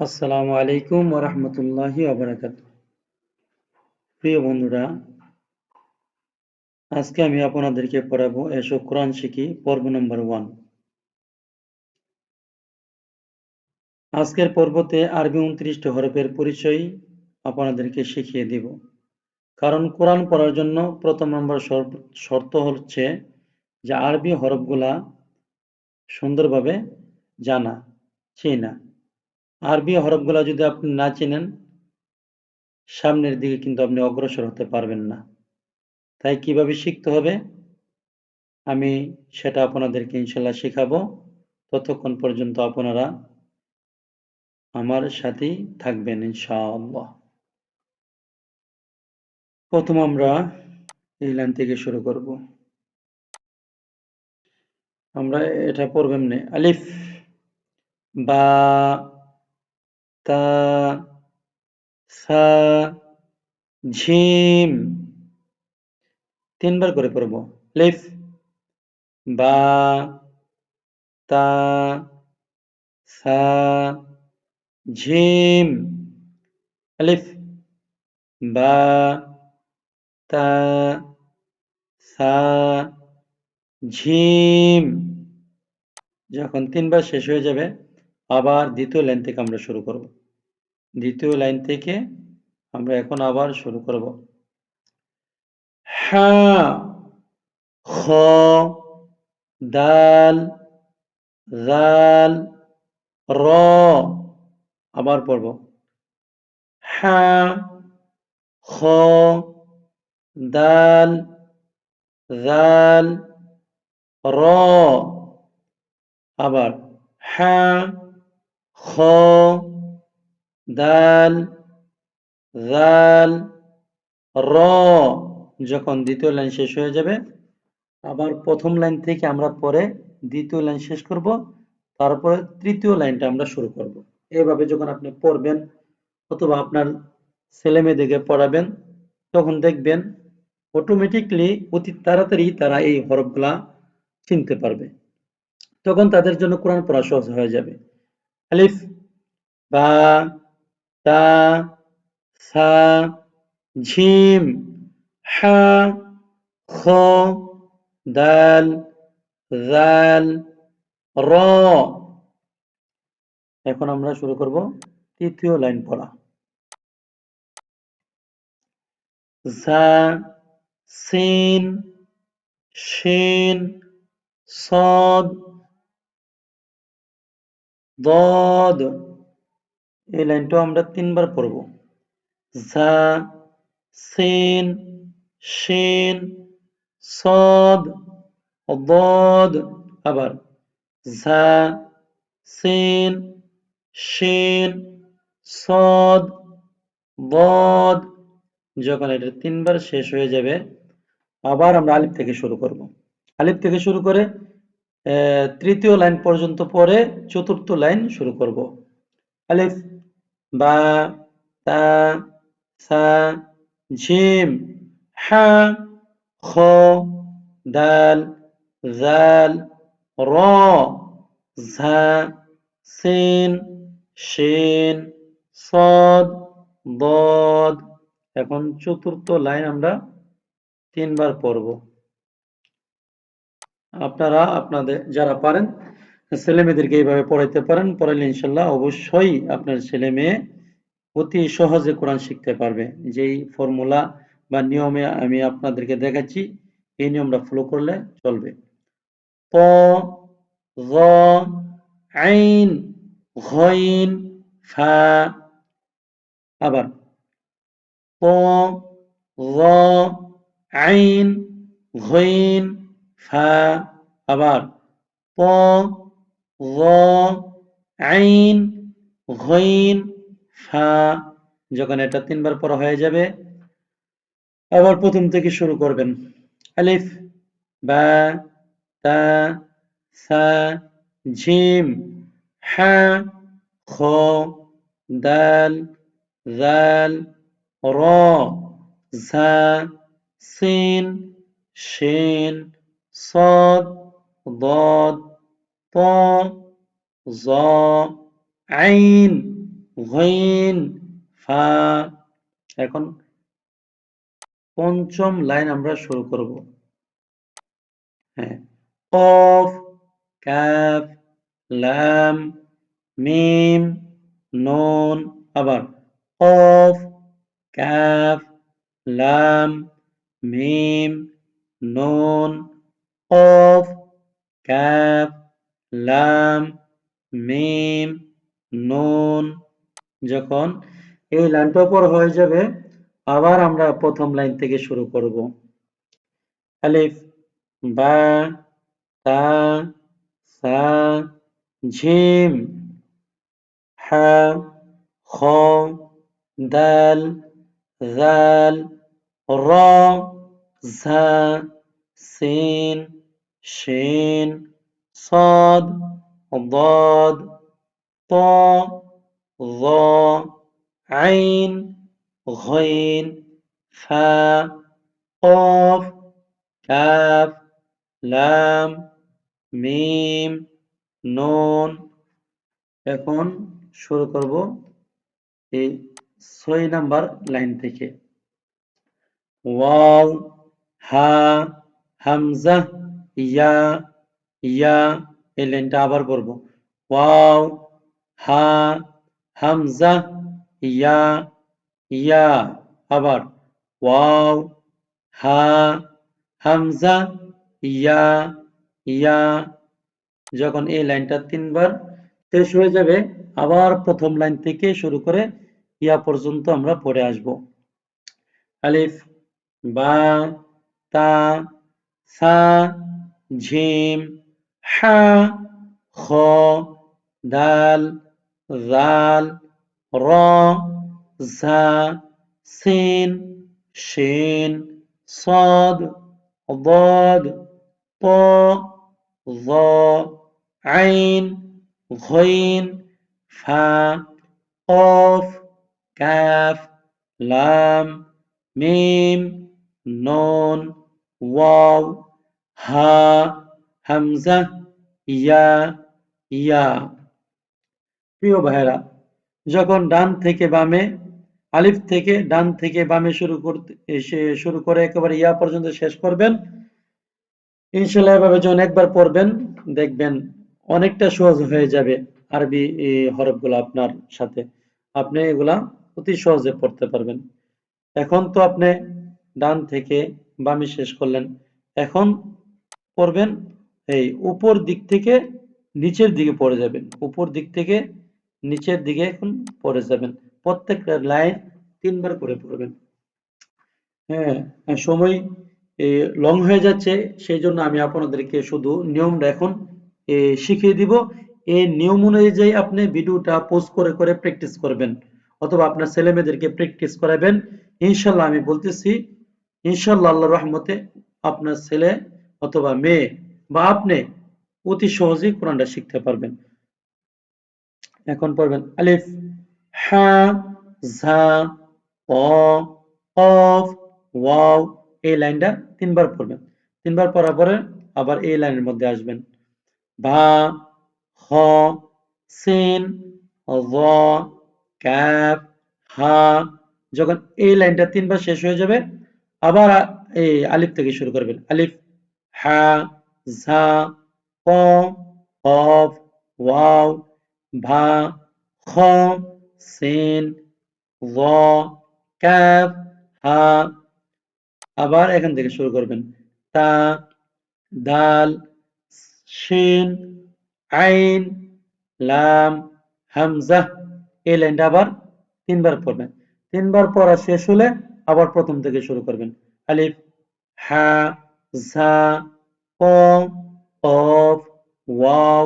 আসসালামু আলাইকুম ওরহমতুল্লাহি ওবরাকাত প্রিয় বন্ধুরা, আজকে আমি আপনাদেরকে পড়াবো এসো কোরআন শিখি, পর্ব নম্বর ওয়ান। আজকের পর্বতে আরবি উনত্রিশটি হরফের পরিচয় আপনাদেরকে শিখিয়ে দিব। কারণ কোরআন পড়ার জন্য প্রথম নম্বর শর্ত হচ্ছে যে আরবি হরফগুলা সুন্দরভাবে জানা, চেনা। আরবি হরফগুলা যদি আপনি না চেনেন, সামনের দিকে কিন্তু আপনি অগ্রসর হতে পারবেন না। তাই কীভাবে শিখতে হবে? আমি সেটা আপনাদেরকে ইনশাল্লাহ শেখাবো। ততক্ষণ পর্যন্ত আপনারা আমার সাথেই থাকবেন ইনশাআল্লাহ। প্রথম আমরা এই লাইন থেকে শুরু করব। আমরা এটা পড়ব এমনি আলিফ, বা তা সা ঝিম তিনবার করে পড়ব। লিফ। বা, তা, সা, ঝিম। আলিফ বা, তা, সা, ঝিম। যখন তিনবার শেষ হয়ে যাবে, আবার দ্বিতীয় লাইন থেকে আমরা শুরু করব। দ্বিতীয় লাইন থেকে আমরা এখন আবার শুরু করব। হা, খ, দাল জাল র আবার পড়ব। হা, খ, দাল জাল র আবার। হা, খ দাল জাল র, যখন দ্বিতীয় লাইন শেষ হয়ে যাবে, আবার প্রথম লাইন থেকে আমরা পরে দ্বিতীয় লাইন শেষ করব, তারপরে তৃতীয় লাইনটা আমরা শুরু করব। এভাবে যখন আপনি পড়বেন অথবা আপনার ছেলে মেয়েদেরকে পড়াবেন, তখন দেখবেন অটোমেটিকলি অতি তাড়াতাড়ি তারা এই হরফগুলা চিনতে পারবে। তখন তাদের জন্য কোরআন পড়া সহজ হয়ে যাবে। আলিফ, বা তা, সা, ঝিম, হা, খ, দাল, জাল, র। এখন আমরা শুরু করব তৃতীয় লাইন পড়া। জা, সিন, শিন, সদ, দদ। এই লাইনটাও আমরা তিনবার পড়ব। জা সিন শিন সদ দদ আবার ঝা সিন শিন সদ, বদ, যখন এটা তিনবার শেষ হয়ে যাবে, আবার আমরা আলিফ থেকে শুরু করব। আলিফ থেকে শুরু করে তৃতীয় লাইন পর্যন্ত পরে চতুর্থ লাইন শুরু করব। আলিফ বা তা, সা ঝিম হা, খ, দাল, জাল, র, ঝা, সিন শিন সদ দদ এখন চতুর্থ লাইন আমরা তিনবার পড়ব। আপনারা, আপনাদের, যারা পারেন ছেলে মেয়েদেরকে এইভাবে পড়াইতে পারেন, পড়াইলে ইনশাল্লাহ অবশ্যই আপনার ছেলে মেয়ে অতি সহজে কোরআন শিখতে পারবে। যেই ফর্মুলা বা নিয়মে আমি আপনাদেরকে দেখাচ্ছি, এই নিয়মটা ফলো করলে চলবে। ত আইন, ঘইন, ফা, আবার। ত আইন, ঘইন, ফা, আবার। ত আইন ঘইন ফা যখন এটা তিনবার পড়া হয়ে যাবে আবার প্রথম থেকে শুরু করবেন আলিফ বা তা সা ঝিম হা খ দাল জাল র ঝা সিন শিন صاد ضاد ط ظ আইন ঘইন ف এখন পঞ্চম লাইন আমরা শুরু করব। হ্যাঁ কফ কাফ লাম, মিম, নুন, আবার কফ কাফ লাম, মিম, নুন, কফ কাফ লাম, মিম, নুন যখন এই লাইনটা পর হয়ে যাবে, আবার আমরা প্রথম লাইন থেকে শুরু করব। আলিফ, বা, তা, সা, ঝিম, হা, খ, দাল জাল র, ঝা, সিন, শিন صاد ضاد طاء ظا عين غين فا قاف কাফ লাম মিম নুন এখন শুরু করব এই ছয় নাম্বার লাইন থেকে ওয়াও হা হামজা ইয়া ইয়া এই লাইনটা আবার পড়ব। ওয়াও, হা, হামজা, ইয়া ইয়া, আবার। ওয়াও, হা, হামজা, ইয়া ইয়া, যখন এই লাইনটা তিনবার শেষ হয়ে যাবে, আবার প্রথম লাইন থেকে শুরু করে ইয়া পর্যন্ত আমরা পড়ে আসব। আলিফ, বা, তা, সা, ঝিম ح خ دل ذل را ز سین شین صاد ضاد طا ظا عین غین فا قاف کاف لام میم نون واو ها হামজা ইয়া ইয়া প্রিয় ভাইরা যখন ডান থেকে বামে, আলিফ থেকে ডান থেকে বামে শুরু করতে শুরু করে একেবারে ইয়া পর্যন্ত শেষ করবেন ইনশাল্লাহ এভাবে যখন একবার পড়বেন, দেখবেন অনেকটা সহজ হয়ে যাবে আরবি হরফগুলো আপনার সাথে। আপনি এগুলা অতি সহজে পড়তে পারবেন। এখন তো আপনি ডান থেকে বামে শেষ করলেন। এখন পড়বেন এই উপর দিক থেকে নিচের দিকে পড়ে যাবেন। উপর দিক থেকে নিচের দিকে এখন পড়ে যাবেন। প্রত্যেকটা লাইন তিনবার করে পড়বেন। হ্যাঁ সময় লং হয়ে যাচ্ছে সেই জন্য আমি আপনাদেরকে শুধু নিয়মটা এখন শিখিয়ে দিব। এই নিয়ম অনুযায়ী আপনি ভিডিওটা পোস্ট করে করে প্র্যাকটিস করবেন, অথবা আপনার ছেলে মেয়েদেরকে প্র্যাকটিস করাবেন। ইনশাল্লাহ আমি বলতেছি, ইনশাল্লাহ আল্লাহ রহমতে আপনার ছেলে অথবা মেয়ে বা আপনি অতি সহজেই কোরআনটা শিখতে পারবেন। এখন পড়বেন, আলিফ, হা, ঝা কফ, ওয়াও, এই লাইনটা তিনবার পড়বেন। তিনবার পড়ার পরে আবার এই লাইনের মধ্যে আসবেন। ভা খ, সিন জ ক্যাফ, হা, যখন এই লাইনটা তিনবার শেষ হয়ে যাবে, আবার এই আলিফ থেকে শুরু করবেন। আলিফ, হা ঝা ক কফ ওয়াও, ভা, খ, সিন জ কাফ হা। আবার এখান থেকে শুরু করবেন। তা, দাল, শিন, আইন, লাম, হামজা। এই লাইনটা আবার তিনবার পড়বেন। তিনবার পড়া শেষ হলে আবার প্রথম থেকে শুরু করবেন। আলিফ, হা, ঝা ক কফ ওয়াও,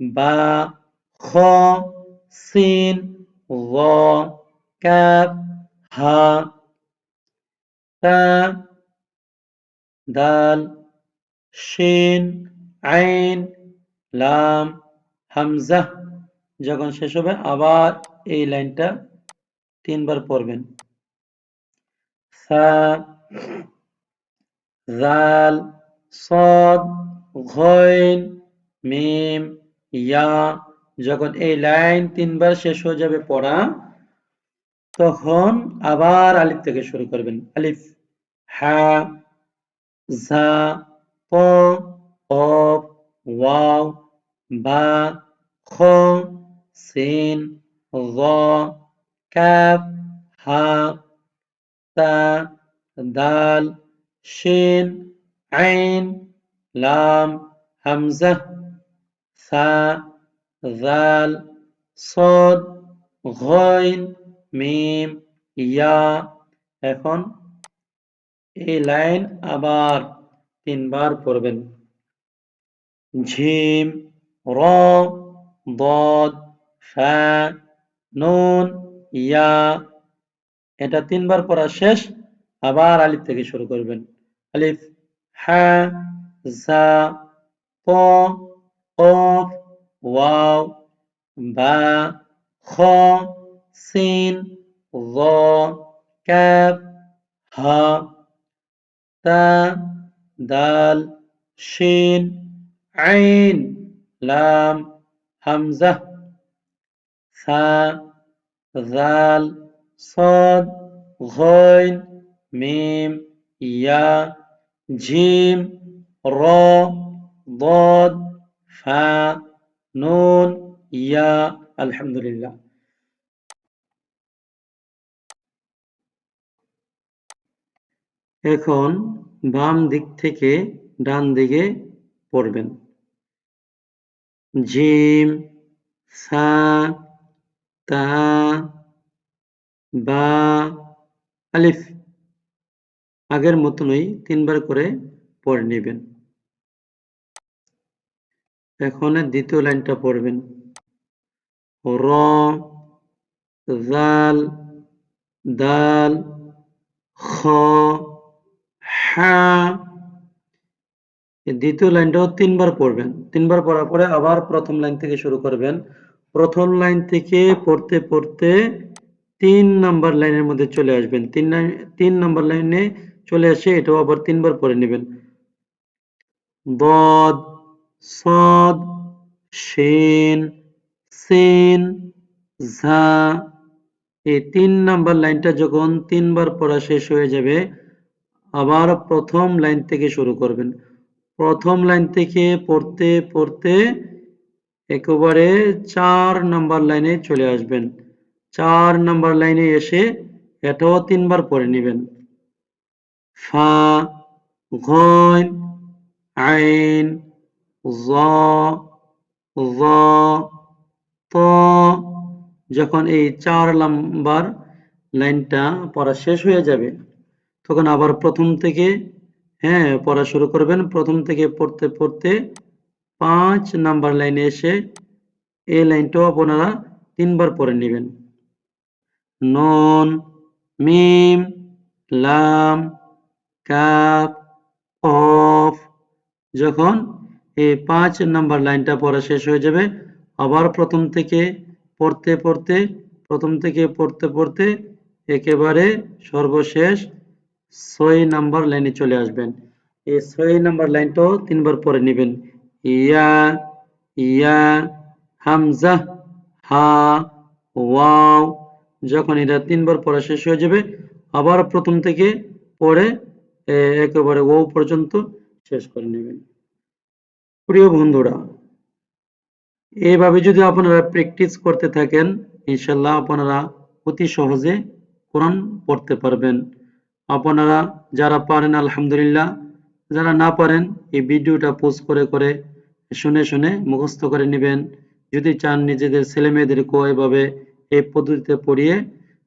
বা, খ, সিন, গ কাফ হা, তা, দাল, শিন, আইন, লাম, হামজা। যখন শেষ হবে, আবার এই লাইনটা তিনবার পড়বেন। সা, জাল সদ ঘইন, মিম, ইয়া, যখন এই লাইন তিনবার শেষ হয়ে যাবে পড়া, তখন আবার আলিফ থেকে শুরু করবেন। আলিফ, হা, ঝা, প ওয়াও, বা, খ, সিন র কাফ হা, তা, দাল, শিন আইন, লাম, হামজা, সা জাল সদ, গইন, মিম, ইয়া। এখন এই লাইন আবার তিনবার পড়বেন। ঝিম, র, দদ, ফা, নুন, ইয়া। এটা তিনবার পড়া শেষ, আবার আলিফ থেকে শুরু করবেন। আলিফ। ح ز با قاف واو با خ سین ظا ک ح ت د ش ع ل همزه ث ذ ص غ م ی جيم را ضاد فا নুন ইয়া আলহামদুলিল্লাহ এখন বাম দিক থেকে ডান দিকে পড়বেন জিম সা তা বা আলিফ আগের মতনই তিনবার করে পড়ে নেবেন। এখন দ্বিতীয় লাইনটা পড়বেন। র, জাল, দাল, খ, হা। দ্বিতীয় লাইনটাও তিনবার পড়বেন। তিনবার পড়ার পরে আবার প্রথম লাইন থেকে শুরু করবেন। প্রথম লাইন থেকে পড়তে পড়তে তিন নাম্বার লাইনের মধ্যে চলে আসবেন। তিন তিন নাম্বার লাইনে চলে আসে, এটাও আবার তিনবার পরে নেবেন। বদ সদ, সেন সেন, ঝা, এই তিন নাম্বার লাইনটা যখন তিনবার পড়া শেষ হয়ে যাবে, আবার প্রথম লাইন থেকে শুরু করবেন। প্রথম লাইন থেকে পড়তে পড়তে একেবারে চার নাম্বার লাইনে চলে আসবেন। চার নাম্বার লাইনে এসে এটাও তিনবার পড়ে নেবেন। ফা ঘন আইন, জ ত, যখন এই চার নাম্বার লাইনটা পড়া শেষ হয়ে যাবে, তখন আবার প্রথম থেকে হ্যাঁ পড়া শুরু করবেন। প্রথম থেকে পড়তে পড়তে পাঁচ নাম্বার লাইনে এসে এই লাইনটাও আপনারা তিনবার পড়ে নেবেন। নন, মিম, লাম কাপ অফ যখন এই পাঁচ নাম্বার লাইনটা পড়া শেষ হয়ে যাবে, আবার প্রথম থেকে পড়তে পড়তে, প্রথম থেকে পড়তে পড়তে একেবারে সর্বশেষ ছয় নাম্বার লাইনে চলে আসবেন। এই ছয় নাম্বার লাইনটাও তিনবার পরে নেবেন। ইয়া ইয়া, হামজা, হা, ওয়াও, যখন এটা তিনবার পড়া শেষ হয়ে যাবে, আবার প্রথম থেকে পড়ে একেবারে ও পর্যন্ত শেষ করে নেবেন। প্রিয় বন্ধুরা এইভাবে যদি আপনারা প্র্যাকটিস করতে থাকেন ইনশাল্লাহ আপনারা অতি সহজে কোরআন পড়তে পারবেন। আপনারা যারা পারেন, আলহামদুলিল্লাহ, যারা না পারেন, এই ভিডিওটা পোস্ট করে করে শুনে শুনে মুখস্থ করে নেবেন। যদি চান নিজেদের ছেলে মেয়েদেরকেও এভাবে এই পদ্ধতিতে পড়িয়ে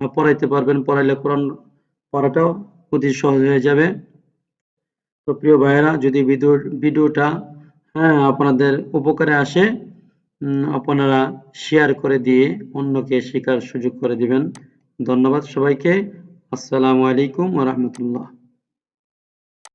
পড়াইতে পারবেন, পড়াইলে কোরআন পড়াটাও অতি সহজ হয়ে যাবে। তো প্রিয় ভাইয়েরা, যদি ভিডিও ভিডিওটা হ্যাঁ আপনাদের উপকারে আসে আপনারা শেয়ার করে দিয়ে অন্যকে শেখার সুযোগ করে দিবেন। ধন্যবাদ সবাইকে। আসসালামু আলাইকুম রাহমাতুল্লাহ।